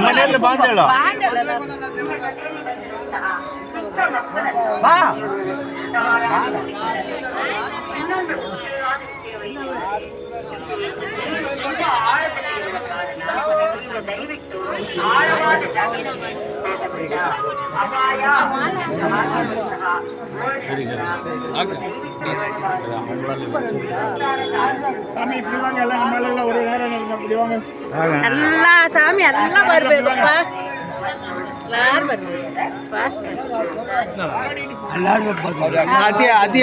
ಮನೆಯಲ್ಲಿ ಬಾಂಧೇಳು ಬಾ ದಯವಿಟ್ಟು ಅಪಾಯ எல்லா சாமி எல்லாம் வருவேப்பா வருவேப்பா ಅತಿ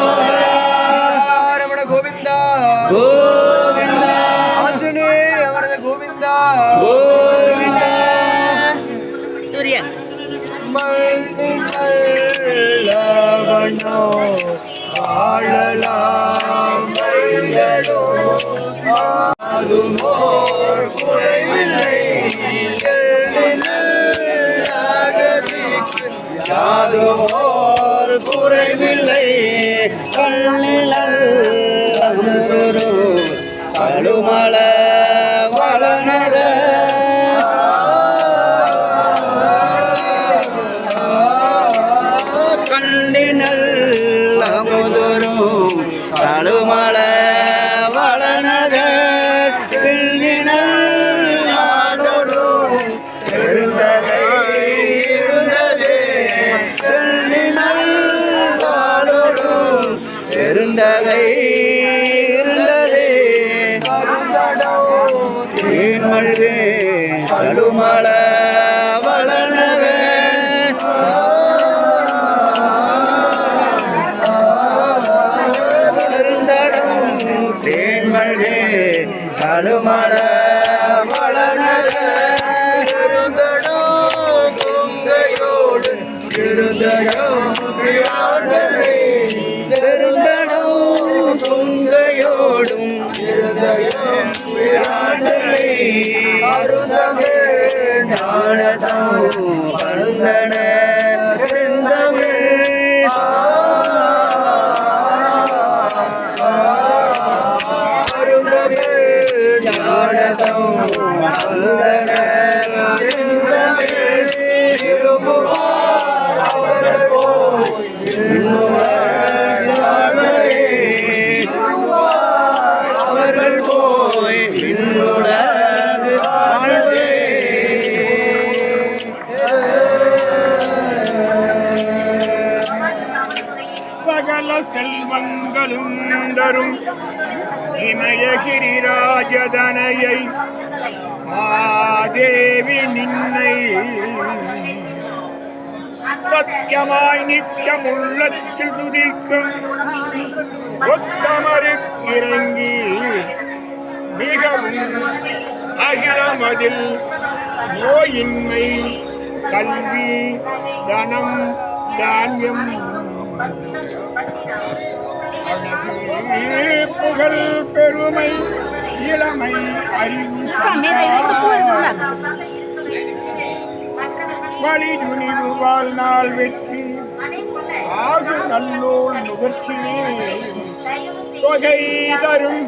மல்லிகளவனோ வாழலாம் மையடோ அதுமோ குறைவில்லை யாதுமோர் குறைவில்லை கண்ணிலல் கழுமல இருந்ததை. இருந்ததே அருந்தடோ தேன்மல்வே கழுமல வளனவே தேன்மல்வே கழுமல வளனவே இருந்தடோ கொங்கையோடு இருந்தடோ பிராண்டனை அருந்தமே ஞானசம் அருந்தன அருந்தமே ஞானசம் அருந்தன திருமுகார் செல்வங்களும் தரும். இமயகிரிராஜதனையை மாதேவி நின்னை சத்தியமாய் நித்தியம் உள்ளத்தில் துதிக்கும் ஒத்தமருக்கிறங்கி மிகவும் அகிலமதில் நோயின்மை கல்வி தனம் தானியம் புகழ் பெருமை இளமை அறிவு சாமி வழி துணிவு வாழ்நாள் வெற்றி ஆகு நல்லோர் நுகர்ச்சியே தொகை தரும்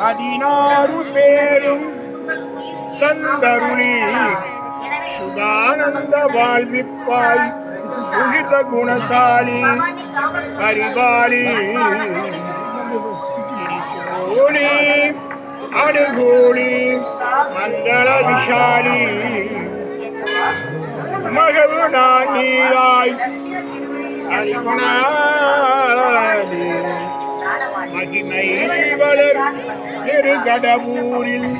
பதினாறு பேரும் தந்தருளி சுதானந்த வாழ்விப்பாய் சுகித குணசாலி பரிபாலி திரிசூலி அணுகூலி மங்கள விஷாலி மகவு நான் நீராய் அறிகுணாதி மகிமை வளர் திரு கடவுரில்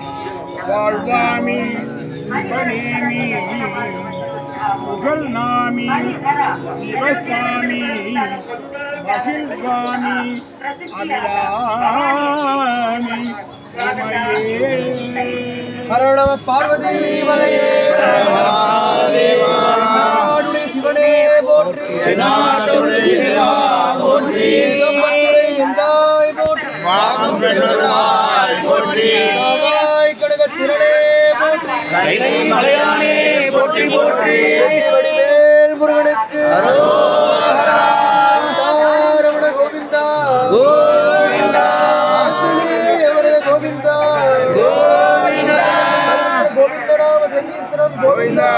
வாழ்வாமி பணிமீ புகழ் நாமி சிவசாமி மகிழ்வாமி அபிராமி உமையே ஹரணம பார்வதி மலையே காவாய் கனகத்திரளே போற்றி. மலையானே போற்றி போற்றி. வடிவேல் முருகனுக்கு. ரமண கோவிந்தா. கோவிந்தா. அவரது கோவிந்தா. கோவிந்த. நாம சங்கீர்த்தனம் கோவிந்தா.